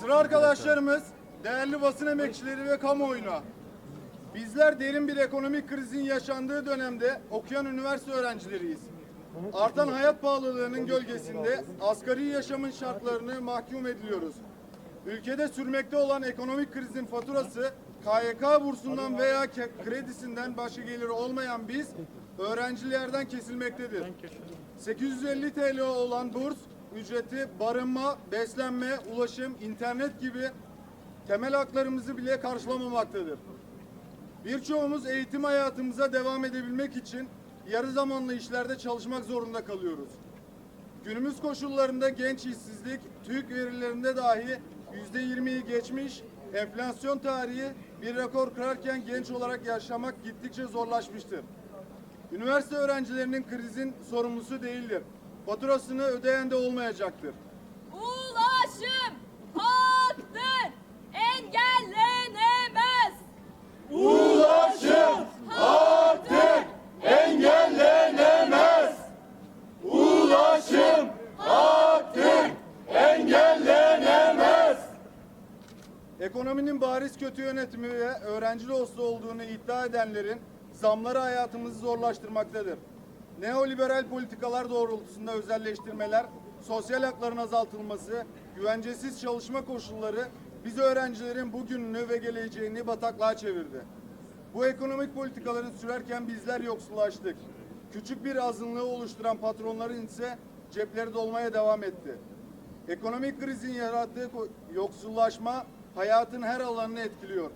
Sıra arkadaşlarımız, değerli basın emekçileri ve kamuoyuna. Bizler derin bir ekonomik krizin yaşandığı dönemde okuyan üniversite öğrencileriyiz. Artan hayat pahalılığının gölgesinde asgari yaşamın şartlarını mahkum ediliyoruz. Ülkede sürmekte olan ekonomik krizin faturası KYK bursundan veya kredisinden başka geliri olmayan biz öğrencilerden kesilmektedir. 850 TL olan burs ücreti barınma, beslenme, ulaşım, internet gibi temel haklarımızı bile karşılamamaktadır. Birçoğumuz eğitim hayatımıza devam edebilmek için yarı zamanlı işlerde çalışmak zorunda kalıyoruz. Günümüz koşullarında genç işsizlik TÜİK verilerinde dahi yüzde 20'yi geçmiş, enflasyon tarihi bir rekor kırarken genç olarak yaşamak gittikçe zorlaşmıştır. Üniversite öğrencilerinin krizin sorumlusu değildir. Faturasını ödeyen de olmayacaktır. Ulaşım haktır, engellenemez. Ulaşım artık engellenemez. Ulaşım artık engellenemez. Ekonominin bariz kötü yönetimi ve öğrenci dostu olduğunu iddia edenlerin zamları hayatımızı zorlaştırmaktadır. Neoliberal politikalar doğrultusunda özelleştirmeler, sosyal hakların azaltılması, güvencesiz çalışma koşulları biz öğrencilerin bugününü ve geleceğini bataklığa çevirdi. Bu ekonomik politikaların sürerken bizler yoksullaştık. Küçük bir azınlığı oluşturan patronların ise cepleri dolmaya devam etti. Ekonomik krizin yarattığı yoksullaşma hayatın her alanını etkiliyor.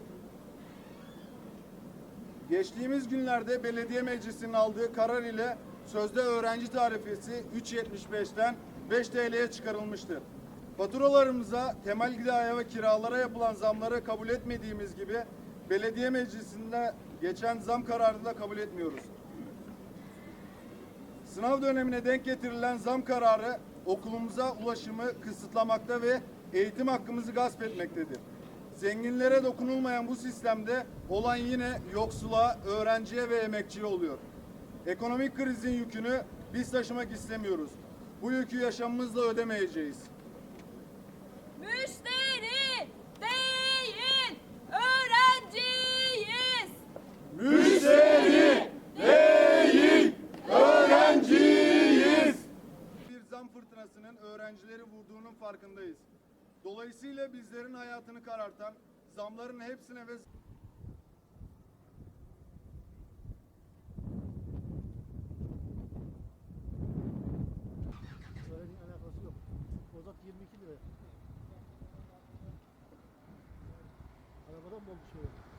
Geçtiğimiz günlerde belediye meclisinin aldığı karar ile sözde öğrenci tarifesi 3.75'ten 5 TL'ye çıkarılmıştır. Faturalarımıza, temel gıdaya ve kiralara yapılan zamları kabul etmediğimiz gibi belediye meclisinde geçen zam kararını da kabul etmiyoruz. Sınav dönemine denk getirilen zam kararı okulumuza ulaşımı kısıtlamakta ve eğitim hakkımızı gasp etmektedir. Zenginlere dokunulmayan bu sistemde olan yine yoksula, öğrenciye ve emekçiye oluyor. Ekonomik krizin yükünü biz taşımak istemiyoruz. Bu yükü yaşamımızla ödemeyeceğiz. Müşteri değil, öğrenciyiz. Müşteri değil, öğrenciyiz. Bir zam fırtınasının öğrencileri vurduğunun farkındayız. Dolayısıyla bizlerin hayatını karartan zamların hepsine ve çalışıyorlar.